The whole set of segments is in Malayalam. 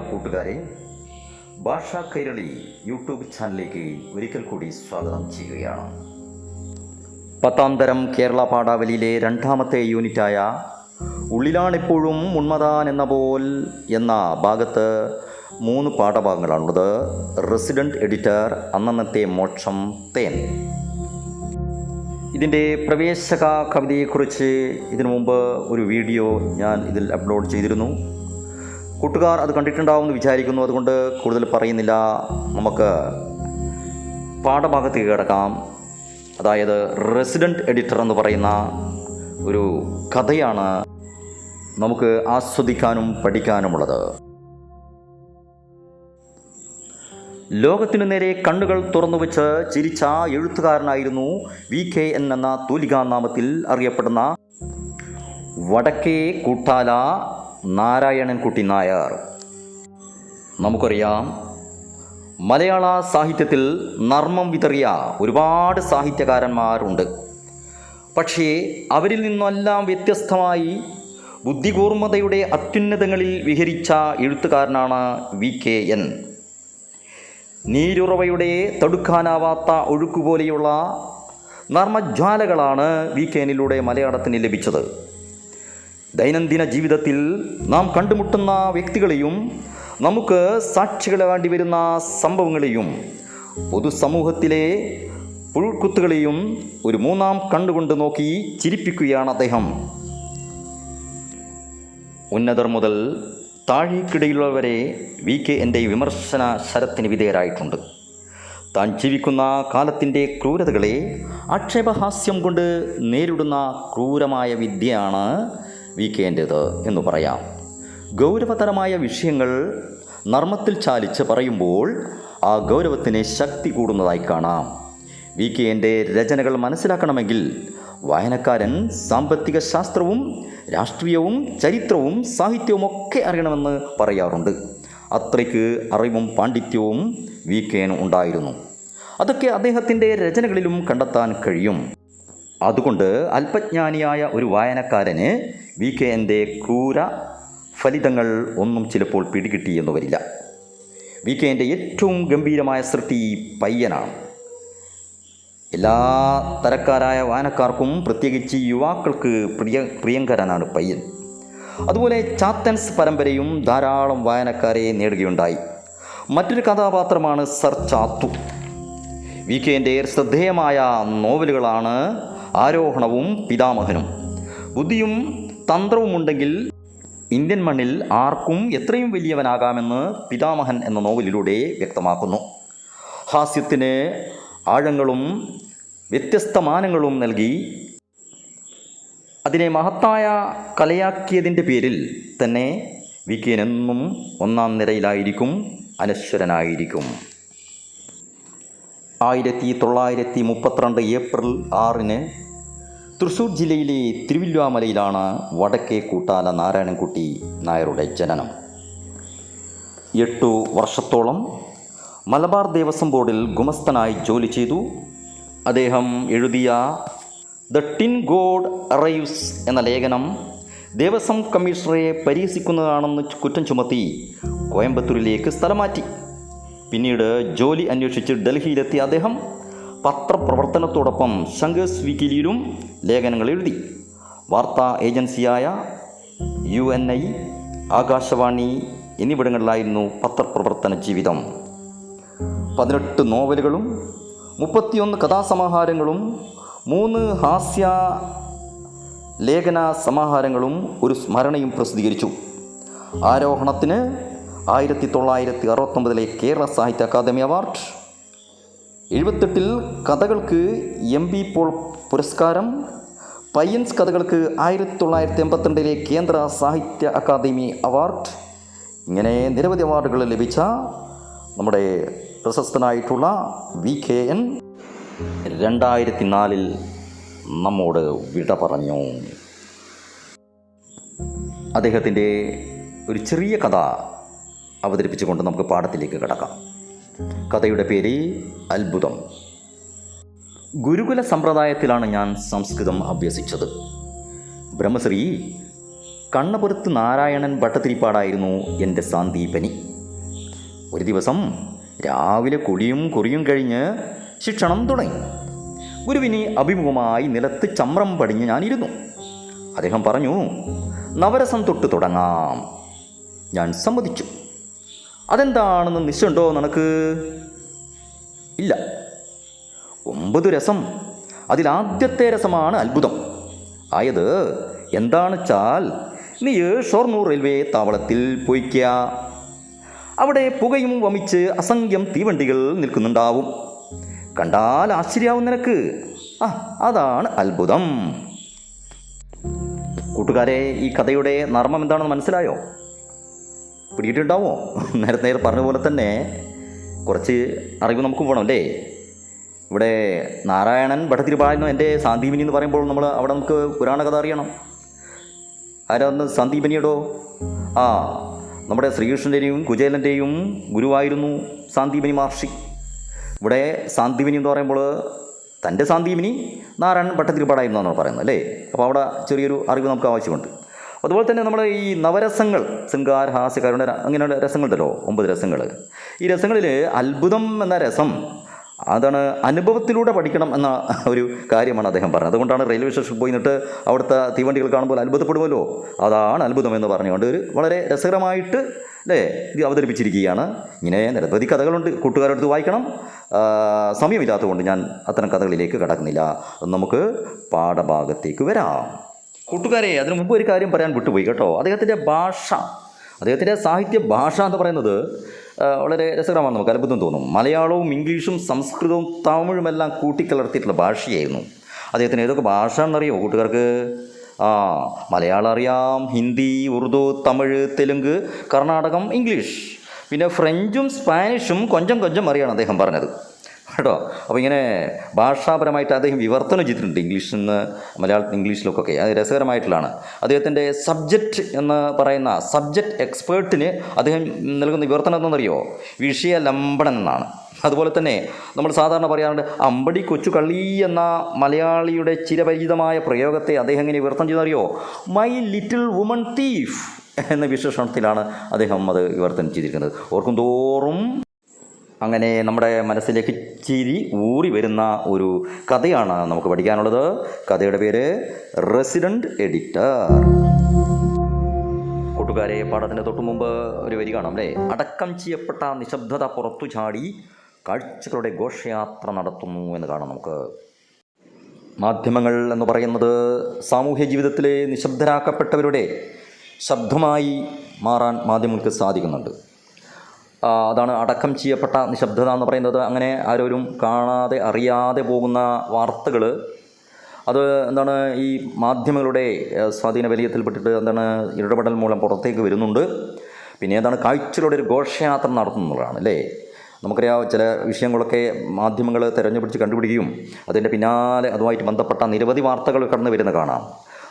കൂട്ടുകാരെ ഭാഷ കൈരളി യൂട്യൂബ് ചാനലിലേക്ക് ഒരിക്കൽ കൂടി സ്വാഗതം ചെയ്യുകയാണ്. പത്താം തരം കേരള പാഠാവലിയിലെ രണ്ടാമത്തെ യൂണിറ്റായ ഉള്ളിലാണിപ്പോഴും ഉണ്മതാൻ എന്ന പോൽ എന്ന ഭാഗത്ത് മൂന്ന് പാഠഭാഗങ്ങളാണുള്ളത്. റെസിഡന്റ് എഡിറ്റർ അന്നന്നത്തെ മോക്ഷം തേൻ. ഇതിന്റെ പ്രവേശക കവിതയെക്കുറിച്ച് ഇതിനു മുമ്പ് ഒരു വീഡിയോ ഞാൻ ഇതിൽ അപ്ലോഡ് ചെയ്തിരുന്നു. കൂട്ടുകാർ അത് കണ്ടിട്ടുണ്ടാവുമെന്ന് വിചാരിക്കുന്നു. അതുകൊണ്ട് കൂടുതൽ പറയുന്നില്ല. നമുക്ക് പാഠഭാഗത്തേക്ക് കിടക്കാം. അതായത് റെസിഡന്റ് എഡിറ്റർ എന്ന് പറയുന്ന ഒരു കഥയാണ് നമുക്ക് ആസ്വദിക്കാനും പഠിക്കാനുമുള്ളത്. ലോകത്തിനു നേരെ കണ്ണുകൾ തുറന്നു വെച്ച് ചിരിച്ച എഴുത്തുകാരനായിരുന്നു വി കെ എൻ എന്ന തൂലികാ നാമത്തിൽ അറിയപ്പെടുന്ന വടക്കേ കൂട്ടാല നാരായണൻകുട്ടി നായർ. നമുക്കറിയാം മലയാള സാഹിത്യത്തിൽ നർമ്മം വിതറിയ ഒരുപാട് സാഹിത്യകാരന്മാരുണ്ട്. പക്ഷേ അവരിൽ നിന്നെല്ലാം വ്യത്യസ്തമായി ബുദ്ധികൂർമ്മതയുടെ അത്യുന്നതങ്ങളിൽ വിഹരിച്ച എഴുത്തുകാരനാണ് വി. കെ. എൻ. നീരുറവയുടെ തടുക്കാനാവാത്ത ഒഴുക്കുപോലെയുള്ള നർമ്മജ്വാലകളാണ് വി. കെ. എന്നിലൂടെ മലയാളത്തിന് ലഭിച്ചത്. ദൈനംദിന ജീവിതത്തിൽ നാം കണ്ടുമുട്ടുന്ന വ്യക്തികളെയും നമുക്ക് സാക്ഷികളാണ്ടി വരുന്ന സംഭവങ്ങളെയും പൊതുസമൂഹത്തിലെ പുഴുക്കുത്തുകളെയും ഒരു മൂന്നാം കണ്ടുകൊണ്ട് നോക്കി ചിരിപ്പിക്കുകയാണ് അദ്ദേഹം. ഉന്നതർ മുതൽ താഴേക്കിടയിലുള്ളവരെ വി കെ എന്റെ വിമർശന ശരത്തിന് വിധേയരായിട്ടുണ്ട്. താൻ ജീവിക്കുന്ന കാലത്തിന്റെ ക്രൂരതകളെ ആക്ഷേപഹാസ്യം കൊണ്ട് നേരിടുന്ന ക്രൂരമായ വിദ്യയാണ് വി കെന്റേത് എന്ന് പറയാം. ഗൗരവതരമായ വിഷയങ്ങൾ നർമ്മത്തിൽ ചാലിച്ച് പറയുമ്പോൾ ആ ഗൗരവത്തിന് ശക്തി കൂടുന്നതായി കാണാം. വി കെ എന്റെ രചനകൾ മനസ്സിലാക്കണമെങ്കിൽ വായനക്കാരൻ സാമ്പത്തിക ശാസ്ത്രവും രാഷ്ട്രീയവും ചരിത്രവും സാഹിത്യവും ഒക്കെ അറിയണമെന്ന് പറയാറുണ്ട്. അത്രയ്ക്ക് അറിവും പാണ്ഡിത്യവും വി കെ ഉണ്ടായിരുന്നു. അതൊക്കെ അദ്ദേഹത്തിന്റെ രചനകളിലും കണ്ടെത്താൻ കഴിയും. അതുകൊണ്ട് അല്പജ്ഞാനിയായ ഒരു വായനക്കാരന് വി കെ എന്റെ ക്രൂര ഫലിതങ്ങൾ ഒന്നും ചിലപ്പോൾ പിടികിട്ടിയെന്ന് വരില്ല. വി കെ എന്റെ ഏറ്റവും ഗംഭീരമായ സൃഷ്ടി പയ്യനാണ്. എല്ലാ തരക്കാരായ വായനക്കാർക്കും പ്രത്യേകിച്ച് യുവാക്കൾക്ക് പ്രിയ പ്രിയങ്കരനാണ് പയ്യൻ. അതുപോലെ ചാത്തൻസ് പരമ്പരയും ധാരാളം വായനക്കാരെ നേടുകയുണ്ടായി. മറ്റൊരു കഥാപാത്രമാണ് സർ ചാത്തു. വി കെന്റെ ശ്രദ്ധേയമായ നോവലുകളാണ് ആരോഹണവും പിതാമഹനും. ബുദ്ധിയും തന്ത്രവുമുണ്ടെങ്കിൽ ഇന്ത്യൻ മണ്ണിൽ ആർക്കും എത്രയും വലിയവനാകാമെന്ന് പിതാമഹൻ എന്ന നോവലിലൂടെ വ്യക്തമാക്കുന്നു. ഹാസ്യത്തിന് ആഴങ്ങളും വ്യത്യസ്ത മാനങ്ങളും നൽകി അതിനെ മഹത്തായ കലയാക്കിയതിന്റെ പേരിൽ തന്നെ വി കെ എന്നും ഒന്നാം നിരയിലായിരിക്കും അനശ്വരനായിരിക്കും. ആയിരത്തി തൊള്ളായിരത്തി മുപ്പത്തിരണ്ട് ഏപ്രിൽ ആറിന് തൃശ്ശൂർ ജില്ലയിലെ തിരുവില്വാമലയിലാണ് വടക്കേ കൂട്ടാല നാരായണൻകുട്ടി നായരുടെ ജനനം. എട്ടു വർഷത്തോളം മലബാർ ദേവസ്വം ബോർഡിൽ ഗുമസ്തനായി ജോലി ചെയ്തു. അദ്ദേഹം എഴുതിയ ദ ടിൻ ഗോഡ് അറൈവ്സ് എന്ന ലേഖനം ദേവസ്വം കമ്മീഷണറെ പരിഹസിക്കുന്നതാണെന്ന് കുറ്റം ചുമത്തി കോയമ്പത്തൂരിലേക്ക് സ്ഥലം മാറ്റി. പിന്നീട് ജോലി അന്വേഷിച്ച് ഡൽഹിയിലെത്തിയ അദ്ദേഹം പത്രപ്രവർത്തനത്തോടൊപ്പം ശങ്കേഴ്സ് വീക്കിലിയിലും ലേഖനങ്ങൾ എഴുതി. വാർത്താ ഏജൻസിയായ യു എൻ ഐ ആകാശവാണി എന്നിവിടങ്ങളിലായിരുന്നു പത്രപ്രവർത്തന ജീവിതം. പതിനെട്ട് നോവലുകളും മുപ്പത്തിയൊന്ന് കഥാസമാഹാരങ്ങളും മൂന്ന് ഹാസ്യ ലേഖന സമാഹാരങ്ങളും ഒരു സ്മരണയും പ്രസിദ്ധീകരിച്ചു. ആരോഹണത്തിന് ആയിരത്തി തൊള്ളായിരത്തി അറുപത്തൊമ്പതിലെ കേരള സാഹിത്യ അക്കാദമി അവാർഡ് എഴുപത്തെട്ടിൽ കഥകൾക്ക് എം ബി പോൾ പുരസ്കാരം പയ്യൻസ് കഥകൾക്ക് ആയിരത്തി തൊള്ളായിരത്തി എൺപത്തിരണ്ടിലെ കേന്ദ്ര സാഹിത്യ അക്കാദമി അവാർഡ്. ഇങ്ങനെ നിരവധി അവാർഡുകൾ ലഭിച്ച നമ്മുടെ പ്രശസ്തനായിട്ടുള്ള വി കെ എൻ. രണ്ടായിരത്തി നാലിൽ നമ്മോട് വിട പറഞ്ഞു. അദ്ദേഹത്തിന്റെ ഒരു ചെറിയ കഥ അവതരിപ്പിച്ചുകൊണ്ട് നമുക്ക് പാഠത്തിലേക്ക് കിടക്കാം. കഥയുടെ പേര് അത്ഭുതം. ഗുരുകുല സമ്പ്രദായത്തിലാണ് ഞാൻ സംസ്കൃതം അഭ്യസിച്ചത്. ബ്രഹ്മശ്രീ കണ്ണപുരത്ത് നാരായണൻ ഭട്ടതിരിപ്പാടായിരുന്നു എന്റെ സാന്ദീപനി ഒരു ദിവസം രാവിലെ കുടിയും കുറിയും കഴിഞ്ഞ് ശിക്ഷണം തുടങ്ങി. ഗുരുവിനെ അഭിമുഖമായി നിലത്ത് ചമ്രം പടിഞ്ഞ് ഞാനിരുന്നു. അദ്ദേഹം പറഞ്ഞു നവരസം തൊട്ട് തുടങ്ങാം. ഞാൻ സമ്മതിച്ചു. അതെന്താണെന്ന് നിശ്ചയുണ്ടോ നിനക്ക്? ഇല്ല. ഒമ്പത് രസം. അതിലാദ്യത്തെ രസമാണ് അത്ഭുതം. ആയത് എന്താണെച്ചാൽ നീ ഷൊർണൂർ റെയിൽവേ താവളത്തിൽ പോയിക്ക അവിടെ പുകയും വമിച്ച് അസംഖ്യം തീവണ്ടികൾ നിൽക്കുന്നുണ്ടാവും. കണ്ടാൽ ആശ്ചര്യാവും നിനക്ക്. ആ അതാണ് അത്ഭുതം. കൂട്ടുകാരെ ഈ കഥയുടെ നർമ്മം എന്താണെന്ന് മനസ്സിലായോ? പിടിയിട്ടുണ്ടാവോ നേരത്തെ നേരെ പറഞ്ഞ പോലെ തന്നെ കുറച്ച് അറിവ് നമുക്ക് പോകണം അല്ലേ? ഇവിടെ നാരായണൻ ഭട്ടതിരുപാടുന്ന എന്റെ സാന്ദീപിനി എന്ന് പറയുമ്പോൾ നമ്മൾ അവിടെ നമുക്ക് പുരാണ കഥ അറിയണം. ആരാന്ന് സാന്ദീപനിയടോ? ആ നമ്മുടെ ശ്രീകൃഷ്ണന്റെയും കുചേലന്റെയും ഗുരുവായിരുന്നു സാന്ദീപനി മഹർഷി. ഇവിടെ സാന്ദീപനി എന്ന് പറയുമ്പോൾ തന്റെ സാന്ദീപനി നാരായണൻ ഭട്ടതിരുപാടായിരുന്നു എന്നാണ് പറയുന്നത് അല്ലേ? അപ്പോൾ അവിടെ ചെറിയൊരു അറിവ് നമുക്ക് ആവശ്യമുണ്ട്. അതുപോലെ തന്നെ നമ്മൾ ഈ നവരസങ്ങൾ ശൃംഗാര ഹാസ്യ കരുണ അങ്ങനെയുള്ള രസങ്ങളുണ്ടല്ലോ ഒമ്പത് രസങ്ങൾ. ഈ രസങ്ങളിൽ അത്ഭുതം എന്ന രസം അതാണ് അനുഭവത്തിലൂടെ പഠിക്കണം എന്ന ഒരു കാര്യമാണ് അദ്ദേഹം പറഞ്ഞത്. അതുകൊണ്ടാണ് റെയിൽവേ സ്റ്റേഷനിൽ പോയി നിന്നിട്ട് അവിടുത്തെ തീവണ്ടികൾ കാണുമ്പോൾ അത്ഭുതപ്പെടുമല്ലോ? അതാണ് അത്ഭുതം എന്ന് പറഞ്ഞുകൊണ്ട് ഒരു വളരെ രസകരമായിട്ട് അല്ലേ ഇത് അവതരിപ്പിച്ചിരിക്കുകയാണ്. ഇങ്ങനെ നിരവധി കഥകളുണ്ട് കൂട്ടുകാരെടുത്ത് വായിക്കണം. സമയമില്ലാത്തതുകൊണ്ട് ഞാൻ അത്തരം കഥകളിലേക്ക് കടക്കുന്നില്ല. നമുക്ക് പാഠഭാഗത്തേക്ക് വരാം. കൂട്ടുകാരെ അതിനു മുമ്പ് ഒരു കാര്യം പറയാൻ വിട്ടുപോയി കേട്ടോ. അദ്ദേഹത്തിന്റെ ഭാഷ അദ്ദേഹത്തിന്റെ സാഹിത്യ ഭാഷ എന്ന് പറയുന്നത് വളരെ രസകരമാണ് നമുക്ക് അത്ഭുതം തോന്നും. മലയാളവും ഇംഗ്ലീഷും സംസ്കൃതവും തമിഴുമെല്ലാം കൂട്ടിക്കലർത്തിയിട്ടുള്ള ഭാഷയായിരുന്നു. അദ്ദേഹത്തിന് ഏതൊക്കെ ഭാഷ എന്നറിയോ കൂട്ടുകാർക്ക്? ആ മലയാളം അറിയാം ഹിന്ദി ഉറുദു തമിഴ് തെലുങ്ക് കർണാടകം ഇംഗ്ലീഷ്. പിന്നെ ഫ്രഞ്ചും സ്പാനിഷും കൊഞ്ചം കൊഞ്ചം അറിയാണ് അദ്ദേഹം പറഞ്ഞത്. കേട്ടോ? അപ്പോൾ ഇങ്ങനെ ഭാഷാപരമായിട്ട് അദ്ദേഹം വിവർത്തനം ചെയ്തിട്ടുണ്ട് ഇംഗ്ലീഷിൽ നിന്ന് മലയാളത്തിൽ ഇംഗ്ലീഷിലൊക്കെ. അത് രസകരമായിട്ടുള്ളതാണ്. അദ്ദേഹത്തിന്റെ സബ്ജക്റ്റ് എന്ന് പറയുന്ന സബ്ജക്റ്റ് എക്സ്പേർട്ടിന് അദ്ദേഹം നൽകുന്ന വിവർത്തനം എന്താണെന്നറിയോ? വിഷയ ലംബനം എന്നാണ്. അതുപോലെ തന്നെ നമ്മൾ സാധാരണ പറയാറുണ്ട് അമ്പടി കൊച്ചു കള്ളി എന്ന മലയാളിയുടെ ചിരപരിചിതമായ പ്രയോഗത്തെ അദ്ദേഹം എങ്ങനെ വിവർത്തനം ചെയ്തറിയോ? മൈ ലിറ്റിൽ വുമൺ തീഫ് എന്ന വിശേഷണത്തിലാണ് അദ്ദേഹം അത് വിവർത്തനം ചെയ്തിരിക്കുന്നത്. ഓർക്കും തോറും അങ്ങനെ നമ്മുടെ മനസ്സിലേക്ക് ചിരി ഊറി വരുന്ന ഒരു കഥയാണ് നമുക്ക് പഠിക്കാനുള്ളത്. കഥയുടെ പേര് റെസിഡന്റ് എഡിറ്റർ. കൂട്ടുകാരെ പാഠത്തിന്റെ തൊട്ടു മുമ്പ് ഒരു വരി കാണാം അല്ലേ? അടക്കം ചെയ്യപ്പെട്ട നിശബ്ദത പുറത്തു ചാടി കാഴ്ചകളുടെ ഘോഷയാത്ര നടത്തുന്നു എന്ന് കാണാം നമുക്ക്. മാധ്യമങ്ങൾ എന്ന് പറയുന്നത് സാമൂഹ്യ ജീവിതത്തിലെ നിശബ്ദരാക്കപ്പെട്ടവരുടെ ശബ്ദമായി മാറാൻ മാധ്യമങ്ങൾക്ക് സാധിക്കുന്നുണ്ട്. അതാണ് അടക്കം ചെയ്യപ്പെട്ട നിശബ്ദത എന്ന് പറയുന്നത്. അങ്ങനെ ആരോരും കാണാതെ അറിയാതെ പോകുന്ന വാർത്തകൾ അത് എന്താണ് ഈ മാധ്യമങ്ങളുടെ സ്വാധീന വലിയത്തിൽപ്പെട്ടിട്ട് എന്താണ് ഇടപെടൽ മൂലം പുറത്തേക്ക് വരുന്നുണ്ട്. പിന്നെ എന്താണ് കാഴ്ചകളുടെ ഒരു ഘോഷയാത്ര നടത്തുന്നതാണ് അല്ലേ? നമുക്കറിയാം ചില വിഷയങ്ങളൊക്കെ മാധ്യമങ്ങൾ തിരഞ്ഞുപിടിച്ച് കണ്ടുപിടിക്കും. അതിന്റെ പിന്നാലെ അതുമായിട്ട് ബന്ധപ്പെട്ട നിരവധി വാർത്തകൾ കടന്നു വരുന്ന കാണാം.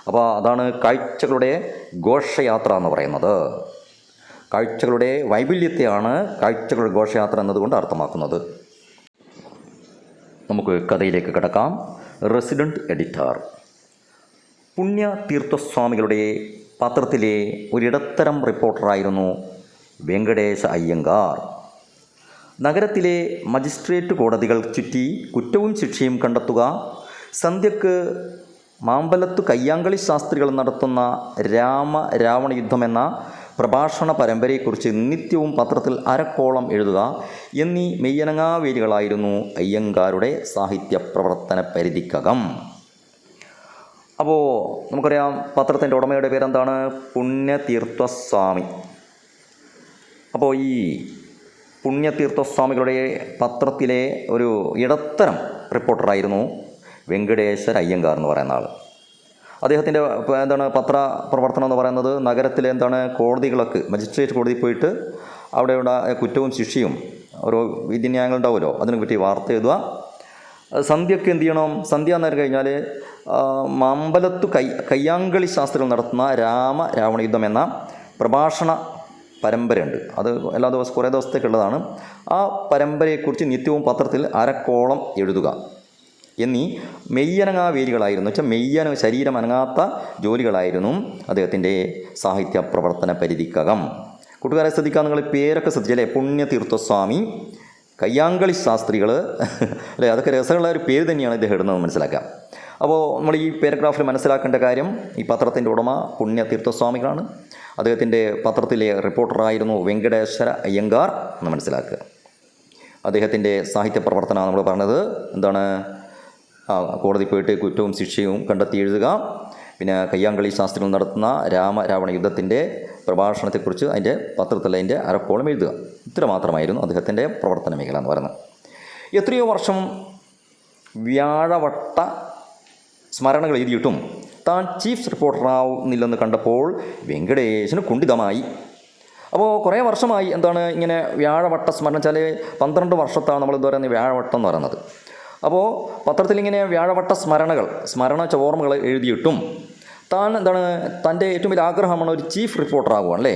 അപ്പോൾ അതാണ് കാഴ്ചകളുടെ ഘോഷയാത്ര എന്ന് പറയുന്നത്. കാഴ്ചകളുടെ വൈപുല്യത്തെയാണ് കാഴ്ചകളുടെ ഘോഷയാത്ര എന്നതുകൊണ്ട് അർത്ഥമാക്കുന്നത്. നമുക്ക് കഥയിലേക്ക് കിടക്കാം. Resident editor. പുണ്യ തീർത്ഥസ്വാമികളുടെ പത്രത്തിലെ ഒരിടത്തരം റിപ്പോർട്ടറായിരുന്നു വെങ്കടേശ അയ്യങ്കാർ. നഗരത്തിലെ മജിസ്ട്രേറ്റ് കോടതികൾ ചുറ്റി കുറ്റവും ശിക്ഷയും കണ്ടെത്തുക സന്ധ്യക്ക് മാമ്പലത്തു കയ്യാങ്കളി ശാസ്ത്രികൾ നടത്തുന്ന രാമ രാവണ യുദ്ധം എന്ന പ്രഭാഷണ പരമ്പരയെക്കുറിച്ച് നിത്യവും പത്രത്തിൽ അരക്കോളം എഴുതുക. എന്നീ മെയ്യനങ്ങാവേലികളായിരുന്നു അയ്യങ്കാരുടെ സാഹിത്യ പ്രവർത്തന പരിധിക്കകം. അപ്പോൾ നമുക്കറിയാം പത്രത്തിന്റെ ഉടമയുടെ പേരെന്താണ്? പുണ്യതീർത്ഥസ്വാമി. അപ്പോൾ ഈ പുണ്യതീർത്ഥസ്വാമികളുടെ പത്രത്തിലെ ഒരു ഇടത്തരം റിപ്പോർട്ടറായിരുന്നു വെങ്കടേശ്വര അയ്യങ്കാർ എന്ന് പറയുന്ന ആൾ. അദ്ദേഹത്തിന്റെ എന്താണ് പത്ര പ്രവർത്തനം എന്ന് പറയുന്നത് നഗരത്തിലെ എന്താണ് കോടതികളൊക്കെ മജിസ്ട്രേറ്റ് കോടതി പോയിട്ട് അവിടെയുള്ള കുറ്റവും ശിക്ഷയും ഓരോ വിധിന്യായങ്ങൾ ഉണ്ടാവുമല്ലോ അതിനെ പറ്റി വാർത്ത എഴുതുക. സന്ധ്യയ്ക്ക് എന്ത് ചെയ്യണം? സന്ധ്യ നേരം കഴിഞ്ഞാൽ മമ്പലത്തു കൈ കയ്യാങ്കളി ശാസ്ത്രികൾ നടത്തുന്ന രാമ രാവണ യുദ്ധം എന്ന പ്രഭാഷണ പരമ്പരയുണ്ട്. അത് എല്ലാ ദിവസം കുറേ ദിവസത്തേക്കുള്ളതാണ്. ആ പരമ്പരയെക്കുറിച്ച് നിത്യവും പത്രത്തിൽ അരക്കോളം എഴുതുക. എന്നീ മെയ്യനങ്ങാ വേലികളായിരുന്നു വെച്ചാൽ മെയ്യന ശരീരം അനങ്ങാത്ത ജോലികളായിരുന്നു അദ്ദേഹത്തിന്റെ സാഹിത്യ പ്രവർത്തന പരിധിക്കകം കൂട്ടുകാരെ ശ്രദ്ധിക്കാൻ നിങ്ങൾ പേരൊക്കെ ശ്രദ്ധിച്ചല്ലേ പുണ്യതീർത്ഥസ്വാമി കയ്യാങ്കളി ശാസ്ത്രികൾ അല്ലേ? അതൊക്കെ രസമുള്ള ഒരു പേര് തന്നെയാണ് ഇദ്ദേഹം ഇടുന്നത് മനസ്സിലാക്കാം. അപ്പോൾ നമ്മൾ ഈ പാരഗ്രാഫിൽ മനസ്സിലാക്കേണ്ട കാര്യം ഈ പത്രത്തിന്റെ ഉടമ പുണ്യതീർത്ഥസ്വാമികളാണ്. അദ്ദേഹത്തിന്റെ പത്രത്തിലെ റിപ്പോർട്ടറായിരുന്നു വെങ്കടേശ്വര അയ്യങ്കാർ എന്ന് മനസ്സിലാക്കുക. അദ്ദേഹത്തിന്റെ സാഹിത്യ പ്രവർത്തനമാണ് നമ്മൾ പറഞ്ഞത് എന്താണ്? കോടതി പോയിട്ട് കുറ്റവും ശിക്ഷയും കണ്ടെത്തി എഴുതുക. പിന്നെ കയ്യാങ്കളി ശാസ്ത്രികൾ നടത്തുന്ന രാമ രാവണ യുദ്ധത്തിന്റെ പ്രഭാഷണത്തെക്കുറിച്ച് അതിന്റെ പത്രത്തിൽ അതിന്റെ അരക്കോളം എഴുതുക. ഇത്ര മാത്രമായിരുന്നു അദ്ദേഹത്തിന്റെ പ്രവർത്തന മേഖല എന്ന് പറയുന്നത്. എത്രയോ വർഷം വ്യാഴവട്ട സ്മരണകൾ എഴുതിയിട്ടും താൻ ചീഫ് റിപ്പോർട്ടറാവുന്നില്ലെന്ന് കണ്ടപ്പോൾ വെങ്കടേശന് കുണ്ഠിതമായി. അപ്പോൾ കുറേ വർഷമായി എന്താണ് ഇങ്ങനെ വ്യാഴവട്ട സ്മരണ വെച്ചാൽ പന്ത്രണ്ട് വർഷത്താണ് നമ്മൾ എന്താ പറയുന്നത് വ്യാഴവട്ടം എന്ന് പറയുന്നത്. അപ്പോൾ പത്രത്തിൽ ഇങ്ങനെ വ്യാഴവട്ട സ്മരണകൾ സ്മരണ ചോർമ്മകൾ എഴുതിയിട്ടും താൻ എന്താണ് തന്റെ ഏറ്റവും വലിയ ആഗ്രഹമാണ് ഒരു ചീഫ് റിപ്പോർട്ടർ ആകുവാണ് അല്ലേ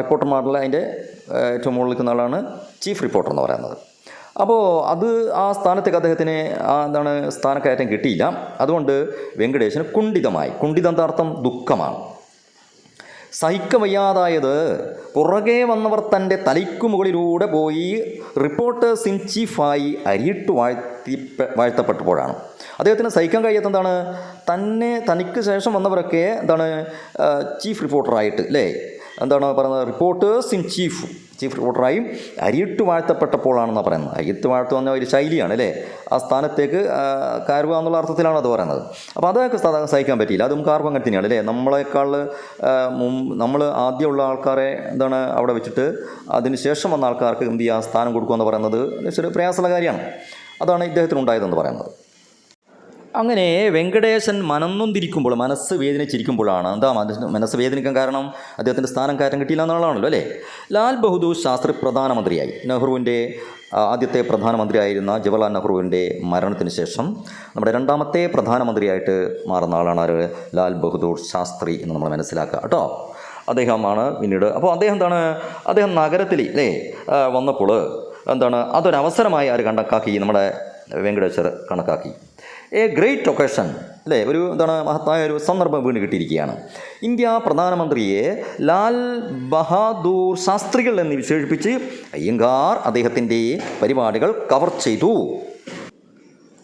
റിപ്പോർട്ടർമാരിൽ അതിന്റെ ഏറ്റവും മുകളിൽ നിൽക്കുന്ന ആളാണ് ചീഫ് റിപ്പോർട്ടർ എന്ന് പറയുന്നത്. അപ്പോൾ അത് ആ സ്ഥാനത്തേക്ക് അദ്ദേഹത്തിന് ആ എന്താണ് സ്ഥാനക്കയറ്റം കിട്ടിയില്ല. അതുകൊണ്ട് വെങ്കടേശന് കുണ്ഠിതമായി കുണ്ഠിതം എന്താർത്ഥം ദുഃഖമാണ്. സഹിക്കവയ്യാതായത് പുറകെ വന്നവർ തന്റെ തലയ്ക്കു മുകളിലൂടെ പോയി റിപ്പോർട്ടേഴ്സ് ഇൻ ചീഫായി അരിയിട്ട് വാഴ്ത്തി വാഴ്ത്തപ്പെട്ടപ്പോഴാണ്. അദ്ദേഹത്തിന് സഹിക്കാൻ കഴിയാത്ത എന്താണ്? തന്നെ തനിക്ക് ശേഷം വന്നവരൊക്കെ എന്താണ് ചീഫ് റിപ്പോർട്ടറായിട്ട് അല്ലേ എന്താണ് പറയുന്നത്? Reporters in chief. ചീഫ് റിപ്പോർട്ടറായും അരിയിട്ട് വാഴ്ത്തപ്പെട്ടപ്പോഴാണെന്നാണ് പറയുന്നത്. അരിയിട്ട് വാഴ്ത്തു എന്ന ഒരു ശൈലിയാണ് അല്ലേ? ആ സ്ഥാനത്തേക്ക് കയറുക എന്നുള്ള അർത്ഥത്തിലാണ് അത് പറയുന്നത്. അപ്പോൾ അതൊക്കെ സഹിക്കാൻ പറ്റിയില്ല. അതും കാർവ് അങ്ങനെ തന്നെയാണ് അല്ലേ? നമ്മളെക്കാൾ നമ്മൾ ആദ്യമുള്ള ആൾക്കാരെ എന്താണ് അവിടെ വെച്ചിട്ട് അതിന് ശേഷം വന്ന ആൾക്കാർക്ക് എന്ത് ചെയ്യുക സ്ഥാനം കൊടുക്കുക എന്ന് പറയുന്നത്? ഒരു പ്രയാസമുള്ള കാര്യമാണ്. അതാണ് ഇദ്ദേഹത്തിനുണ്ടായതെന്ന് പറയുന്നത്. അങ്ങനെ വെങ്കടേശൻ മനന്നൊന്തിരിക്കുമ്പോൾ മനസ്സ് വേദനിച്ചിരിക്കുമ്പോഴാണ് എന്താ മനസ്സ് വേദനിക്കാൻ കാരണം? അദ്ദേഹത്തിന്റെ സ്ഥാനം കയറ്റം കിട്ടിയില്ല എന്നുള്ളതാണല്ലോ അല്ലേ? ലാൽ ബഹദൂർ ശാസ്ത്രി പ്രധാനമന്ത്രിയായി. നെഹ്റുവിന്റെ ആദ്യത്തെ പ്രധാനമന്ത്രിയായിരുന്ന ജവഹർലാൽ നെഹ്റുവിന്റെ മരണത്തിന് ശേഷം നമ്മുടെ രണ്ടാമത്തെ പ്രധാനമന്ത്രിയായിട്ട് മാറുന്ന ആളാണ് ആര്? ലാൽ ബഹദൂർ ശാസ്ത്രി എന്ന് നമ്മൾ മനസ്സിലാക്കുക. കേട്ടോ? അദ്ദേഹമാണ് പിന്നീട് അപ്പോൾ അദ്ദേഹം എന്താണ്? അദ്ദേഹം നഗരത്തിൽ അല്ലേ വന്നപ്പോൾ എന്താണ്? അതൊരവസരമായി ആര് കണക്കാക്കി? നമ്മുടെ വെങ്കടേശ്വർ കണക്കാക്കി. എ ഗ്രേറ്റ് ഒക്കേഷൻ അല്ലേ? ഒരു എന്താണ് മഹത്തായ ഒരു സന്ദർഭം വീണ് കിട്ടിയിരിക്കുകയാണ്. ഇന്ത്യ പ്രധാനമന്ത്രിയെ ലാൽ ബഹാദൂർ ശാസ്ത്രികൾ എന്ന് വിശേഷിപ്പിച്ച് അയ്യങ്കാർ അദ്ദേഹത്തിന്റെ പരിപാടികൾ കവർ ചെയ്തു.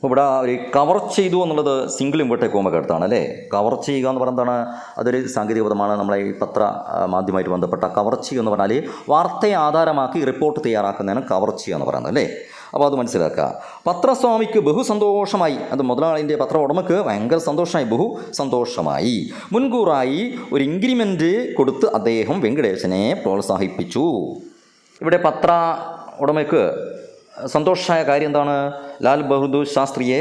ഇവിടെ ഒരു കവർ ചെയ്തു എന്നുള്ളത് സിംഗിൾ ഇൻവേർട്ടേ കോമൊക്കെ എടുത്താണ് അല്ലേ? കവർ ചെയ്യുക എന്ന് പറയുന്നത് എന്താണ്? അതൊരു സാങ്കേതിക പദമാണ്. നമ്മളെ ഈ പത്ര മാധ്യമമായിട്ട് ബന്ധപ്പെട്ട കവർ ചെയ്യുക എന്ന് പറഞ്ഞാൽ വാർത്തയെ ആധാരമാക്കി റിപ്പോർട്ട് തയ്യാറാക്കുന്നതിന് കവർ ചെയ്യുക എന്ന് പറയുന്നത് അല്ലേ? അപ്പോൾ അത് മനസ്സിലാക്കുക. പത്രസ്വാമിക്ക് ബഹു സന്തോഷമായി. അത് മുതലാളിന്റെ പത്ര ഉടമക്ക് ഭയങ്കര സന്തോഷമായി. ബഹു സന്തോഷമായി. മുൻകൂറായി ഒരു ഇൻക്രിമെന്റ് കൊടുത്ത് അദ്ദേഹം വെങ്കടേശനെ പ്രോത്സാഹിപ്പിച്ചു. ഇവിടെ പത്ര ഉടമയ്ക്ക് സന്തോഷമായ കാര്യം എന്താണ്? ലാൽ ബഹദൂർ ശാസ്ത്രിയെ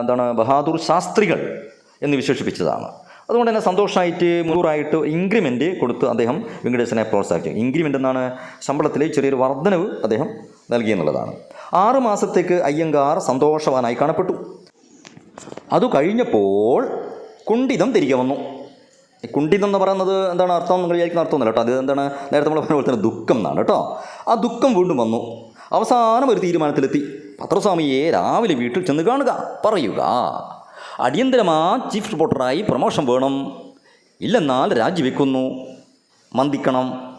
എന്താണ് ബഹാദൂർ ശാസ്ത്രികൾ എന്ന് വിശേഷിപ്പിച്ചതാണ്. അതുകൊണ്ട് തന്നെ സന്തോഷമായിട്ട് മുൻകൂറായിട്ട് ഇൻക്രിമെന്റ് കൊടുത്ത് അദ്ദേഹം വെങ്കടേശനെ പ്രോത്സാഹിപ്പിച്ചു. ഇൻക്രിമെന്റ് എന്നാണ് ശമ്പളത്തിൽ ചെറിയൊരു വർധനവ് അദ്ദേഹം നൽകിയെന്നുള്ളതാണ് ആറ് മാസത്തേക്ക് അയ്യങ്കാർ സന്തോഷവാനായി കാണപ്പെട്ടു. അതു കഴിഞ്ഞപ്പോൾ കുണ്ഠിതം തിരികെ വന്നു. കുണ്ഠിതം എന്ന് പറയുന്നത് എന്താണ് അർത്ഥം? നിങ്ങൾ വിചാരിക്കുന്ന അർത്ഥമൊന്നുമില്ല കേട്ടോ. അത് എന്താണ്? നേരത്തെ നമ്മൾ പറഞ്ഞ പോലെ തന്നെ ദുഃഖം എന്നാണ് കേട്ടോ. ആ ദുഃഖം വീണ്ടും വന്നു. അവസാനം ഒരു തീരുമാനത്തിലെത്തി. പത്രസ്വാമിയെ രാവിലെ വീട്ടിൽ ചെന്ന് കാണുക. പറയുക അടിയന്തരമാ ചീഫ് റിപ്പോർട്ടറായി പ്രമോഷൻ വേണം. ഇല്ലെന്നാൽ രാജിവെക്കുന്നു. മന്ദിക്കണം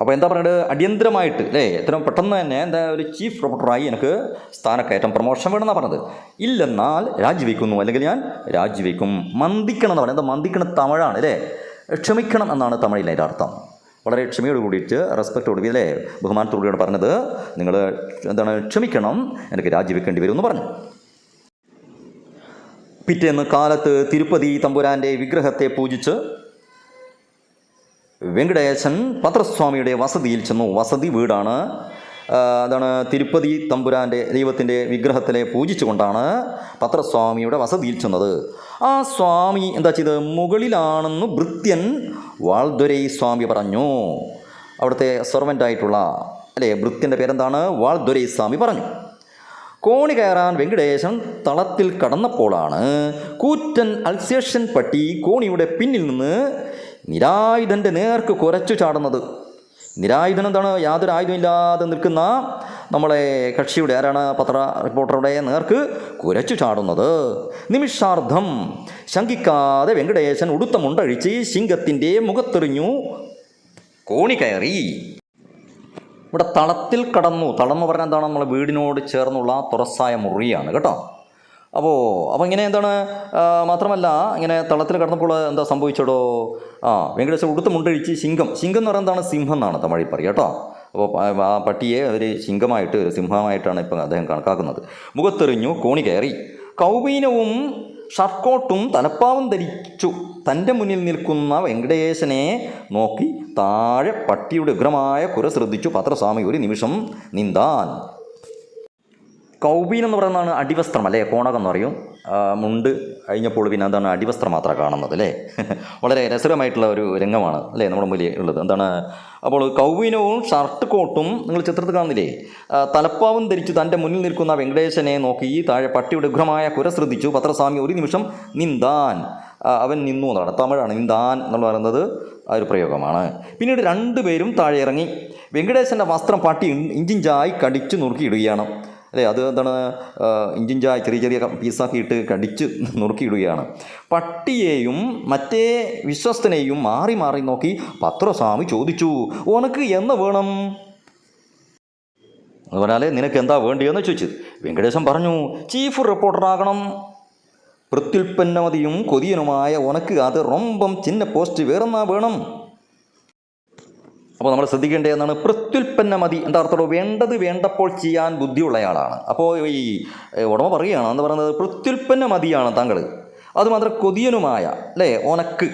അപ്പോൾ എന്താ പറയുന്നത് അടിയന്തരമായിട്ട് അല്ലേ? എത്രയും പെട്ടെന്ന് തന്നെ എന്താ ഒരു ചീഫ് റിപ്പോർട്ടറായി എനിക്ക് സ്ഥാനക്കയറ്റം പ്രൊമോഷൻ വേണമെന്നാണ് പറഞ്ഞത്. ഇല്ലെന്നാൽ രാജിവെക്കുന്നു അല്ലെങ്കിൽ ഞാൻ രാജിവെക്കും. മന്ദിക്കണം എന്ന് പറയുന്നത് മന്ദിക്കണം തമിഴാണ് അല്ലേ? ക്ഷമിക്കണം എന്നാണ് തമിഴിൽ അതിന്റെ അർത്ഥം. വളരെ ക്ഷമയോട് കൂടിയിട്ട് റെസ്പെക്റ്റോട് അല്ലേ? ബഹുമാനത്തോടുകൂടിയാണ് പറഞ്ഞത്. നിങ്ങൾ എന്താണ്? ക്ഷമിക്കണം എനിക്ക് രാജിവെക്കേണ്ടി വരും എന്ന് പറഞ്ഞു. പിറ്റേന്ന് കാലത്ത് തിരുപ്പതി തമ്പുരാന്റെ വിഗ്രഹത്തെ പൂജിച്ച് വെങ്കടേശൻ പത്രസ്വാമിയുടെ വസതിയിൽ ചെന്നു. വസതി വീടാണ്. അതാണ് തിരുപ്പതി തമ്പുരാന്റെ ദൈവത്തിന്റെ വിഗ്രഹത്തിലെ പൂജിച്ചുകൊണ്ടാണ് പത്രസ്വാമിയുടെ വസതിയിൽ ചെന്നത്. ആ സ്വാമി എന്താ ചെയ്തത്? മുകളിലാണെന്ന് ഭൃത്യൻ വാൾദ്വരൈ സ്വാമി പറഞ്ഞു. അവിടുത്തെ സെർവന്റായിട്ടുള്ള അല്ലേ ഭൃത്യന്റെ പേരെന്താണ്? വാൾദ്വരൈ സ്വാമി പറഞ്ഞു. കോണി കയറാൻ വെങ്കടേശൻ തളത്തിൽ കടന്നപ്പോഴാണ് കൂറ്റൻ അൽസേഷൻ പട്ടി കോണിയുടെ പിന്നിൽ നിന്ന് നിരായുധന്റെ നേർക്ക് കുറച്ചു ചാടുന്നത്. നിരായുധൻ എന്താണ് യാതൊരു ആയുധമില്ലാതെ നിൽക്കുന്ന നമ്മളെ കക്ഷിയുടെ ആരാണ്? പത്ര റിപ്പോർട്ടറുടെ നേർക്ക് കുരച്ചു ചാടുന്നത്. നിമിഷാർദ്ധം. ശങ്കിക്കാതെ വെങ്കടേശൻ ഉടുത്ത മുണ്ടഴിച്ച് സിംഹത്തിന്റെ മുഖത്തെറിഞ്ഞു കോണി കയറി. ഇവിടെ തളത്തിൽ കടന്നു. തളം എന്ന് പറഞ്ഞാൽ എന്താണ്? നമ്മളെ വീടിനോട് ചേർന്നുള്ള തുറസായ മുറിയാണ് കേട്ടോ. അപ്പോൾ അപ്പോൾ ഇങ്ങനെ എന്താണ് മാത്രമല്ല ഇങ്ങനെ തളത്തിൽ കടന്നപ്പോൾ എന്താ സംഭവിച്ചടോ? ആ വെങ്കടേശ്വര ഉടുത്ത് മുണ്ടഴിച്ച് സിംഹം സിംഹം എന്ന് പറയുന്നത് എന്താണ്? സിംഹം എന്നാണ് തമിഴിൽ പറയുക കേട്ടോ. അപ്പോൾ ആ പട്ടിയെ ഒരു സിംഹമായിട്ട് ഒരു സിംഹമായിട്ടാണ് ഇപ്പം അദ്ദേഹം കണക്കാക്കുന്നത്. മുഖത്തെറിഞ്ഞു കോണി കയറി. കൗപീനവും ഷർക്കോട്ടും തലപ്പാവും ധരിച്ചു. തന്റെ മുന്നിൽ നിൽക്കുന്ന വെങ്കടേശനെ നോക്കി താഴെ പട്ടിയുടെ ഉഗ്രമായ കുര ശ്രദ്ധിച്ചു. പത്രസ്വാമി ഒരു നിമിഷം നിന്താൻ കൗബീൻ എന്ന് പറയുന്നതാണ് അടിവസ്ത്രം അല്ലേ? കോണകം എന്ന് പറയും. മുണ്ട് കഴിഞ്ഞപ്പോൾ പിന്നെ എന്താണ് അടിവസ്ത്രം മാത്രം കാണുന്നത് അല്ലേ? വളരെ രസകരമായിട്ടുള്ള ഒരു രംഗമാണ് അല്ലേ നമ്മുടെ മുന്നിൽ ഉള്ളത്. എന്താണ് അപ്പോൾ കൗബീനവും ഷർട്ട് കോട്ടും നിങ്ങൾ ചിത്രത്തിൽ കാണുന്നില്ലേ? തലപ്പാവും ധരിച്ചു തന്റെ മുന്നിൽ നിൽക്കുന്ന വെങ്കടേശനെ നോക്കി താഴെ പട്ടിയുടെ ഉഗ്രമായ കുര ശ്രദ്ധിച്ചു. പത്രസ്വാമി ഒരു നിമിഷം നിന്താൻ അവൻ നിന്നു എന്നാണ്. തമിഴാണ് നിന്താൻ എന്ന് പറയുന്നത് ആ ഒരു പ്രയോഗമാണ്. പിന്നീട് രണ്ടുപേരും താഴെ ഇറങ്ങി. വെങ്കടേശന്റെ വസ്ത്രം പട്ടി ഇഞ്ചിഞ്ചായി കടിച്ചു നുറുക്കിയിടുകയാണ് അല്ലേ? അത് എന്താണ് ഇഞ്ചിഞ്ചായി ചെറിയ ചെറിയ പീസാക്കി ഇട്ട് കടിച്ച് നുറുക്കിയിടുകയാണ്. പട്ടിയെയും മറ്റേ വിശ്വസ്തനെയും മാറി മാറി നോക്കി പത്രസ്വാമി ചോദിച്ചു ഉനക്ക് എന്ന് വേണം? പറഞ്ഞാൽ നിനക്ക് എന്താ വേണ്ടിയെന്ന് ചോദിച്ചു. വെങ്കടേശൻ പറഞ്ഞു ചീഫ് റിപ്പോർട്ടറാകണം പ്രത്യുൽപ്പന്നമതിയും കൊതിയനുമായ ഉനക്ക് അത് റൊമ്പം ചിന്ന പോസ്റ്റ് വേറെന്നാ വേണം? അപ്പോൾ നമ്മൾ ശ്രദ്ധിക്കേണ്ടത് എന്നാണ് പ്രത്യുൽപ്പന്നമതി എന്താ അർത്ഥമുള്ളൂ വേണ്ടത് വേണ്ടപ്പോൾ ചെയ്യാൻ ബുദ്ധിയുള്ളയാളാണ്. അപ്പോൾ ഈ ഉടമ പറയുകയാണ് എന്ന് പറയുന്നത്? പ്രത്യുൽപ്പന്ന മതിയാണ് താങ്കൾ അതുമാത്രം കൊതിയനുമായ അല്ലേ? ഒനക്ക്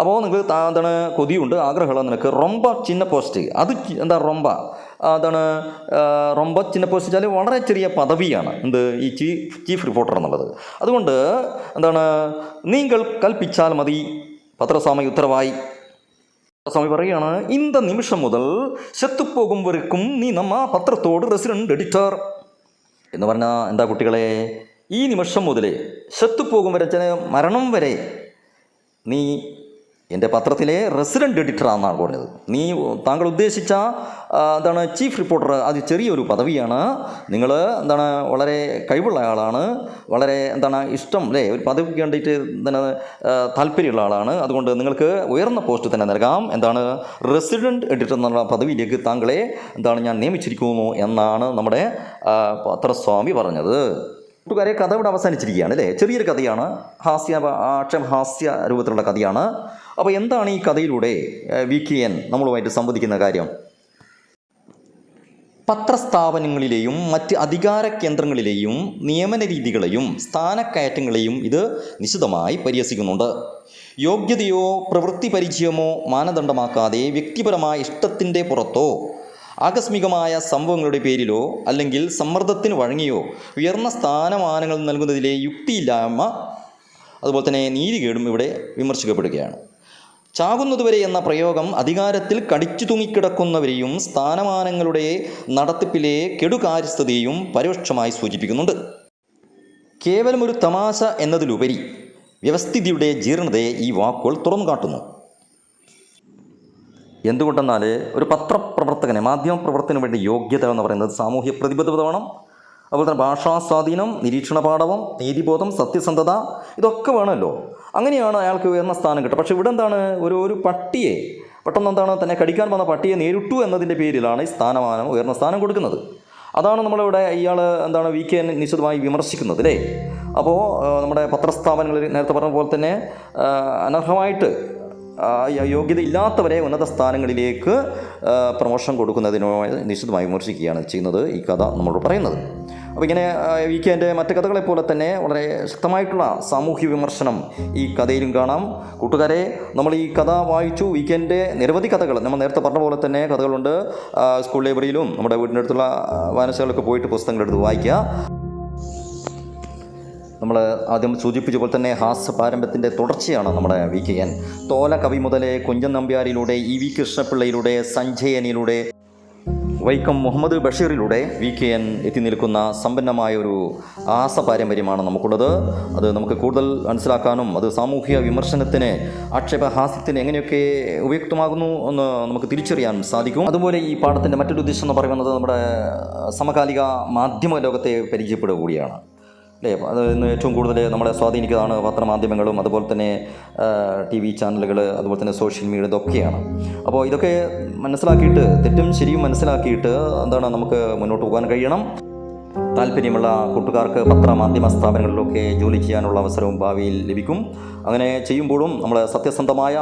അപ്പോൾ നിങ്ങൾ എന്താണ് കൊതിയുണ്ട് ആഗ്രഹമുള്ള നിനക്ക് റൊമ്പ ചിന്ന പോസ്റ്റ്. അത് എന്താ റൊമ്പ? അതാണ് റൊമ്പ ചിന്ന പോസ്റ്റ് വെച്ചാൽ വളരെ ചെറിയ പദവിയാണ്. എന്ത്? ഈ ചീഫ് ചീഫ് റിപ്പോർട്ടർ എന്നുള്ളത്. അതുകൊണ്ട് എന്താണ് നിങ്ങൾ കൽപ്പിച്ചാൽ മതി. പത്രസ്വാമി ഉത്തരവായി. സ്വാമി പറയുകയാണ് ഇന്ന നിമിഷം മുതൽ ശത്തുപോകും വരക്കും നീ നമ്മ പത്രത്തോട് റെസിഡന്റ് എഡിറ്റർ. എന്ന് പറഞ്ഞാൽ എന്താ കുട്ടികളെ ഈ നിമിഷം മുതൽ ശത്തുപോകും വരെ മരണം വരെ നീ എന്റെ പത്രത്തിലെ റെസിഡന്റ് എഡിറ്ററാണെന്നാണ് പറഞ്ഞത്. നീ താങ്കൾ ഉദ്ദേശിച്ച എന്താണ് ചീഫ് റിപ്പോർട്ടർ അത് ചെറിയൊരു പദവിയാണ്. നിങ്ങൾ എന്താണ് വളരെ കഴിവുള്ള ആളാണ്. വളരെ എന്താണ് ഇഷ്ടം അല്ലേ? ഒരു പദവിക്ക് വേണ്ടിയിട്ട് എന്താണ് താല്പര്യമുള്ള ആളാണ്. അതുകൊണ്ട് നിങ്ങൾക്ക് ഉയർന്ന പോസ്റ്റ് തന്നെ നൽകാം. എന്താണ് റെസിഡന്റ് എഡിറ്റർ എന്നുള്ള പദവിയിലേക്ക് താങ്കളെ എന്താണ് ഞാൻ നിയമിച്ചിരിക്കുന്നു എന്നാണ് നമ്മുടെ പത്രസ്വാമി പറഞ്ഞത്. കൂട്ടുകാരെ കഥ ഇവിടെ അവസാനിച്ചിരിക്കുകയാണ് അല്ലേ? ചെറിയൊരു കഥയാണ്. ഹാസ്യ ആക്ഷം ഹാസ്യ രൂപത്തിലുള്ള കഥയാണ്. അപ്പോൾ എന്താണ് ഈ കഥയിലൂടെ വി. കെ. എൻ. നമ്മളുമായിട്ട് സംവദിക്കുന്ന കാര്യം? പത്രസ്ഥാപനങ്ങളിലെയും മറ്റ് അധികാര കേന്ദ്രങ്ങളിലെയും നിയമന രീതികളെയും സ്ഥാനക്കയറ്റങ്ങളെയും ഇത് നിശിതമായി പരിഹസിക്കുന്നുണ്ട്. യോഗ്യതയോ പ്രവൃത്തി പരിചയമോ മാനദണ്ഡമാക്കാതെ വ്യക്തിപരമായ ഇഷ്ടത്തിന്റെ പുറത്തോ ആകസ്മികമായ സംഭവങ്ങളുടെ പേരിലോ അല്ലെങ്കിൽ സമ്മർദ്ദത്തിന് വഴങ്ങിയോ ഉയർന്ന സ്ഥാനമാനങ്ങൾ നൽകുന്നതിലെ യുക്തിയില്ലായ്മ അതുപോലെ തന്നെ നീതികേടും ഇവിടെ വിമർശിക്കപ്പെടുകയാണ്. ചാകുന്നതുവരെ എന്ന പ്രയോഗം അധികാരത്തിൽ കടിച്ചു തൂങ്ങിക്കിടക്കുന്നവരെയും സ്ഥാനമാനങ്ങളുടെ നടത്തിപ്പിലെ കെടുകാര്യസ്ഥതയും പരോക്ഷമായി സൂചിപ്പിക്കുന്നുണ്ട്. കേവലം ഒരു തമാശ എന്നതിലുപരി വ്യവസ്ഥിതിയുടെ ജീർണതയെ ഈ വാക്കുകൾ തുറന്നു കാട്ടുന്നു എന്തുകൊണ്ടെന്നാൽ ഒരു പത്രപ്രവർത്തകന് മാധ്യമപ്രവർത്തനം വേണ്ടി യോഗ്യത എന്ന് പറയുന്നത് സാമൂഹ്യ പ്രതിബദ്ധത വേണം അതുപോലെ തന്നെ ഭാഷാ സ്വാധീനം നിരീക്ഷണ പാഠവം നീതിബോധം സത്യസന്ധത ഇതൊക്കെ വേണമല്ലോ. അങ്ങനെയാണ് അയാൾക്ക് ഉയർന്ന സ്ഥാനം കിട്ടുക. പക്ഷേ ഇവിടെ എന്താണ്? ഒരു ഒരു പട്ടിയെ പെട്ടെന്ന് എന്താണ്? തന്നെ കടിക്കാൻ വന്ന പട്ടിയെ നേരിട്ടു എന്നതിന്റെ പേരിലാണ് ഈ സ്ഥാനമാനം ഉയർന്ന സ്ഥാനം കൊടുക്കുന്നത്. അതാണ് നമ്മളിവിടെ ഇയാൾ എന്താണ് വി കെ നിശ്ചിതമായി വിമർശിക്കുന്നത് അല്ലേ? അപ്പോൾ നമ്മുടെ പത്രസ്ഥാപനങ്ങളിൽ നേരത്തെ പറഞ്ഞ പോലെ തന്നെ അനർഹമായിട്ട് യോഗ്യത ഇല്ലാത്തവരെ ഉന്നത സ്ഥാനങ്ങളിലേക്ക് പ്രമോഷൻ കൊടുക്കുന്നതിനോ നിശ്ചിതമായി വിമർശിക്കുകയാണ് ചെയ്യുന്നത് ഈ കഥ നമ്മളോട് പറയുന്നത്. അപ്പോൾ ഇങ്ങനെ വി കെന്റെ മറ്റ് കഥകളെ പോലെ തന്നെ വളരെ ശക്തമായിട്ടുള്ള സാമൂഹ്യ വിമർശനം ഈ കഥയിലും കാണാം. കൂട്ടുകാരെ നമ്മൾ ഈ കഥ വായിച്ചു. വി കെന്റെ നിരവധി കഥകൾ. നമ്മൾ നേരത്തെ പറഞ്ഞ പോലെ തന്നെ കഥകളുണ്ട്. സ്കൂൾ ലൈബ്രറിയിലും നമ്മുടെ വീടിന്റെ അടുത്തുള്ള വായനശാലകളൊക്കെ പോയിട്ട് പുസ്തകങ്ങളെടുത്ത് വായിക്കുക. നമ്മൾ ആദ്യം സൂചിപ്പിച്ച പോലെ തന്നെ ഹാസ്യ പാരമ്പര്യത്തിന്റെ തുടർച്ചയാണ് നമ്മുടെ വി കെ എൻ. തോല കവി മുതലേ കുഞ്ചൻ നമ്പ്യാരിലൂടെ ഇ വി കൃഷ്ണപിള്ളയിലൂടെ സഞ്ജയനിലൂടെ വൈക്കം മുഹമ്മദ് ബഷീറിലൂടെ വി കെ എൻ എത്തി നിൽക്കുന്ന സമ്പന്നമായ ഒരു ആസ പാരമ്പര്യമാണ് നമുക്കുള്ളത്. അത് നമുക്ക് കൂടുതൽ മനസ്സിലാക്കാനും അത് സാമൂഹിക വിമർശനത്തിന് ആക്ഷേപഹാസ്യത്തിന് എങ്ങനെയൊക്കെ ഉപയുക്തമാകുന്നു എന്ന് നമുക്ക് തിരിച്ചറിയാൻ സാധിക്കും. അതുപോലെ ഈ പാഠത്തിന്റെ മറ്റൊരു ഉദ്ദേശം എന്ന് പറയുന്നത് നമ്മുടെ സമകാലിക മാധ്യമ ലോകത്തെ പരിചയപ്പെടുക കൂടിയാണ്. അല്ലേ? അത് ഇന്ന് ഏറ്റവും കൂടുതൽ നമ്മളെ സ്വാധീനിക്കുന്നതാണ് പത്രമാധ്യമങ്ങളും അതുപോലെ തന്നെ ടി വി ചാനലുകൾ അതുപോലെ തന്നെ സോഷ്യൽ മീഡിയ ഇതൊക്കെയാണ്. അപ്പോൾ ഇതൊക്കെ മനസ്സിലാക്കിയിട്ട് തെറ്റും ശരിയും മനസ്സിലാക്കിയിട്ട് എന്താണ് നമുക്ക് മുന്നോട്ട് പോകാൻ കഴിയണം. താല്പര്യമുള്ള കൂട്ടുകാർക്ക് പത്രമാധ്യമ സ്ഥാപനങ്ങളിലൊക്കെ ജോലി ചെയ്യാനുള്ള അവസരവും ഭാവിയിൽ ലഭിക്കും. അങ്ങനെ ചെയ്യുമ്പോഴും നമ്മൾ സത്യസന്ധമായ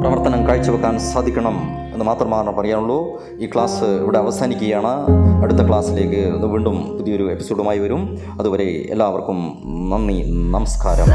പ്രവർത്തനം കാഴ്ചവെക്കാൻ സാധിക്കണം എന്ന് മാത്രമാണ് പറയാനുള്ളൂ. ഈ ക്ലാസ് ഇവിടെ അവസാനിക്കുകയാണ്. അടുത്ത ക്ലാസ്സിലേക്ക് വീണ്ടും പുതിയൊരു എപ്പിസോഡുമായി വരും. അതുവരെ എല്ലാവർക്കും നന്ദി നമസ്കാരം.